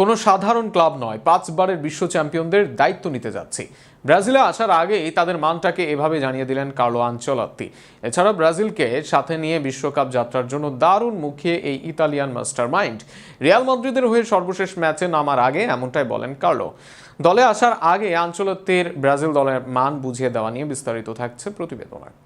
কোনো সাধারণ ক্লাব নয়, পাঁচবারের বিশ্ব চ্যাম্পিয়নদের দায়িত্ব নিতে যাচ্ছি। ব্রাজিলে আসার আগেই তাদের মানটাকে এভাবে জানিয়ে দিলেন কার্লো আঞ্চলত্তি এছাড়া ব্রাজিলকে সাথে নিয়ে বিশ্বকাপ যাত্রার জন্য দারুণ মুখিয়ে এই ইতালিয়ান মাস্টার মাইন্ড রিয়াল মাদ্রিদের হয়ে সর্বশেষ ম্যাচে নামার আগে এমনটাই বলেন কার্লো। দলে আসার আগে আঞ্চলত্তির ব্রাজিল দলের মান বুঝিয়ে দেওয়া নিয়ে বিস্তারিত থাকছে প্রতিবেদনায়।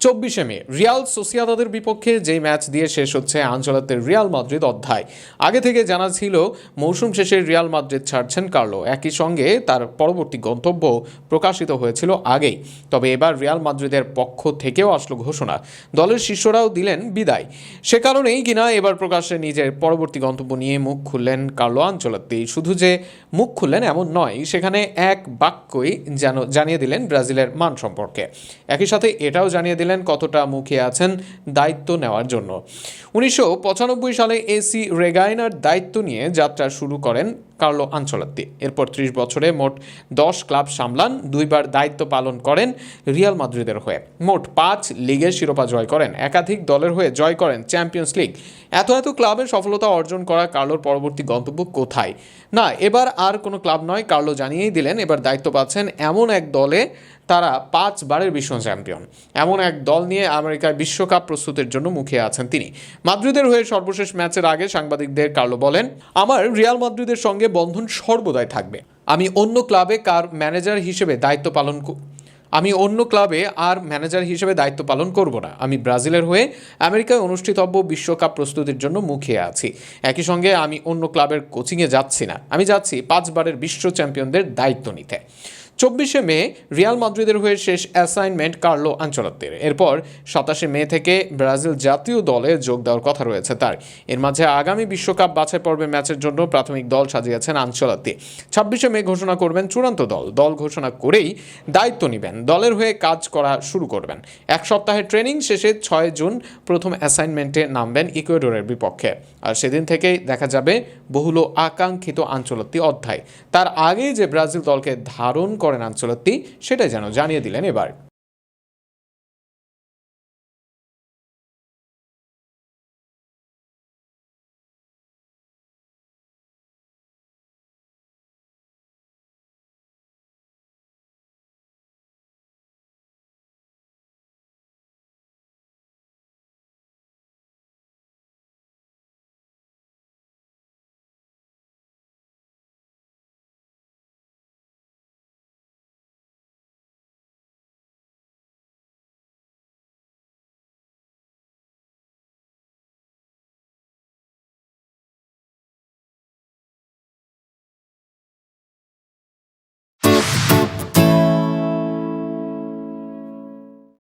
চব্বিশে মে, রিয়াল সোসিয়াদাদের বিপক্ষে যেই ম্যাচ দিয়ে শেষ হচ্ছে আঞ্চলাতের রিয়াল মাদ্রিদ অধ্যায়। আগে থেকে জানা ছিল, মৌসুম শেষে রিয়াল মাদ্রিদ ছাড়ছেন কার্লো। একই সঙ্গে তার পরবর্তী গন্তব্য প্রকাশিত হয়েছিল আগেই। তবে এবার রিয়াল মাদ্রিদের পক্ষ থেকেও আসলো ঘোষণা। দলের শিষ্যরাও দিলেন বিদায়। সে কারণেই কিনা এবার প্রকাশ্যে নিজের পরবর্তী গন্তব্য নিয়ে মুখ খুললেন কার্লো আঞ্চলাত্তি শুধু যে মুখ খুললেন এমন নয়, সেখানে এক বাক্যই যেন জানিয়ে দিলেন ব্রাজিলের মান সম্পর্কে। একই সাথে এটাও জানিয়ে দিলেন কতটা মুখে আছেন দায়িত্ব নেওয়ার জন্য। উনিশশো পঁচানব্বই সালে এসি রেগাইনার দায়িত্ব নিয়ে যাত্রা শুরু করেন কার্লো আঞ্চলাত্তি। এরপর ত্রিশ বছরে মোট দশ ক্লাব সামলান, দুইবার দায়িত্ব পালন করেন রিয়াল মাদ্রিদের হয়ে। মোট পাঁচ লিগের শিরোপা জয় করেন, একাধিক দলের হয়ে জয় করেন চ্যাম্পিয়ন্স লিগ। এত এত ক্লাবের সফলতা অর্জন করা কার্লোর পরবর্তী গন্তব্য কোথায়? না, এবার আর কোনো ক্লাব নয়, কার্লো জানিয়েই দিলেন, এবার দায়িত্ব পাচ্ছেন এমন এক দলে তারা পাঁচবারের বিশ্ব চ্যাম্পিয়ন। এমন এক দল নিয়ে আমেরিকায় বিশ্বকাপ প্রস্তুতের জন্য মুখে আছেন তিনি। মাদ্রিদের হয়ে সর্বশেষ ম্যাচের আগে সাংবাদিকদের কার্লো বলেন, আমার রিয়াল মাদ্রিদের সঙ্গে বন্ধন সর্বদাই থাকবে। আমি অন্য ক্লাবে কার ম্যানেজার হিসেবে দায়িত্ব পালন আমি অন্য ক্লাবে আর ম্যানেজার হিসেবে দায়িত্ব পালন করব না। আমি ব্রাজিলের হয়ে আমেরিকায় অনুষ্ঠিতব্য বিশ্বকাপ প্রস্তুতির জন্য মুখিয়ে আছি। একই সঙ্গে আমি অন্য ক্লাবের কোচিংয়ে যাচ্ছি না। আমি যাচ্ছি পাঁচবারের বিশ্ব চ্যাম্পিয়নদের দায়িত্ব নিতে। চব্বিশে মে রিয়াল মাদ্রিদের হয়ে শেষ অ্যাসাইনমেন্ট কার্লো আঞ্চলত্বের এরপর সাতাশে মে থেকে ব্রাজিল জাতীয় দলে যোগ দেওয়ার কথা রয়েছে তার। এর মাঝে আগামী বিশ্বকাপ বাছাই পর্বে ম্যাচের জন্য প্রাথমিক দল সাজিয়েছেন আঞ্চলত্তি। ছাব্বিশে মে ঘোষণা করবেন চূড়ান্ত দল। দল ঘোষণা করেই দায়িত্ব নেবেন। দলের হয়ে কাজ করা শুরু করবেন। এক সপ্তাহের ট্রেনিং শেষে ছয় জুন প্রথম অ্যাসাইনমেন্টে নামবেন ইকুয়েডরের বিপক্ষে। আর সেদিন থেকেই দেখা যাবে বহুল আকাঙ্ক্ষিত আঞ্চলত্তি অধ্যায়। তার আগেই যে ব্রাজিল দলকে ধারণ করেন আঞ্চলত্তি সেটাই যেন জানিয়ে দিলেন এবার।